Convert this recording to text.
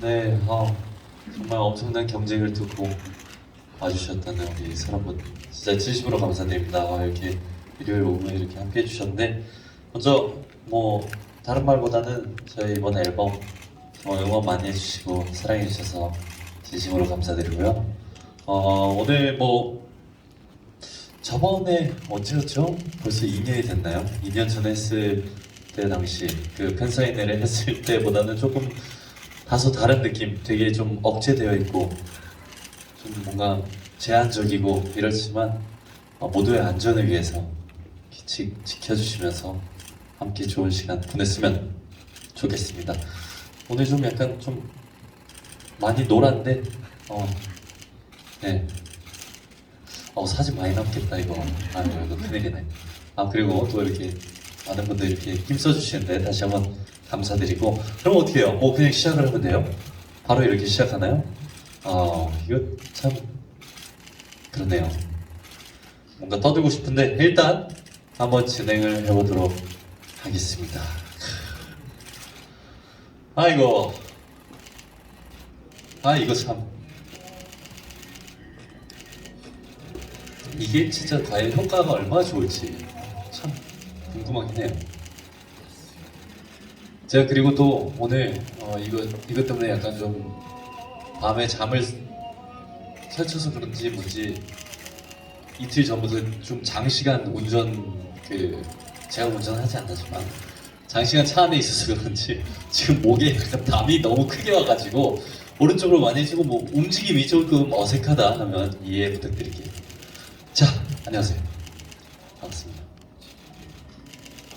네, 어, 정말 엄청난 경쟁을 두고 와주셨다는 우리 사람분 진짜 진심으로 감사드립니다. 어, 이렇게 일요일 오후에 이렇게 함께 해주셨는데 먼저 뭐 다른 말보다는 저희 이번 앨범 정말 응원 많이 해주시고 사랑해주셔서 진심으로 감사드리고요. 어, 오늘 뭐 저번에 언제였죠? 벌써 2년이 됐나요? 2년 전에 했을 때 당시 그 팬사인회를 했을 때보다는 조금 다소 다른 느낌, 되게 좀 억제되어 있고 좀 뭔가 제한적이고 이렇지만 어, 모두의 안전을 위해서 지, 지켜주시면서 함께 좋은 시간 보냈으면 좋겠습니다. 오늘 좀 약간 좀 많이 놀았는데 어, 네. 어 사진 많이 남겠다 이거 아 이거 큰일이네 아 그리고 또 이렇게 많은 분들 이렇게 힘써 주시는데 다시 한번 감사드리고 그럼 어떻게 해요? 뭐 그냥 시작을 하면 돼요? 바로 이렇게 시작하나요? 아 이거 참 그러네요 뭔가 떠들고 싶은데 일단 한번 진행을 해보도록 하겠습니다 아이고 아 이거 참 이게 진짜 과연 효과가 얼마나 좋을지 참 궁금하긴 해요. 제가 그리고 또 오늘 어, 이거 이것 때문에 약간 좀 밤에 잠을 설쳐서 그런지 뭔지 이틀 전부터 좀 장시간 운전 그 제가 운전하지 않지만 장시간 차 안에 있어서 그런지 지금 목에 약간 담이 너무 크게 와가지고 오른쪽으로 많이 해지고 뭐 움직임이 조금 어색하다 하면 이해 부탁드릴게요. 자, 안녕하세요. 반갑습니다.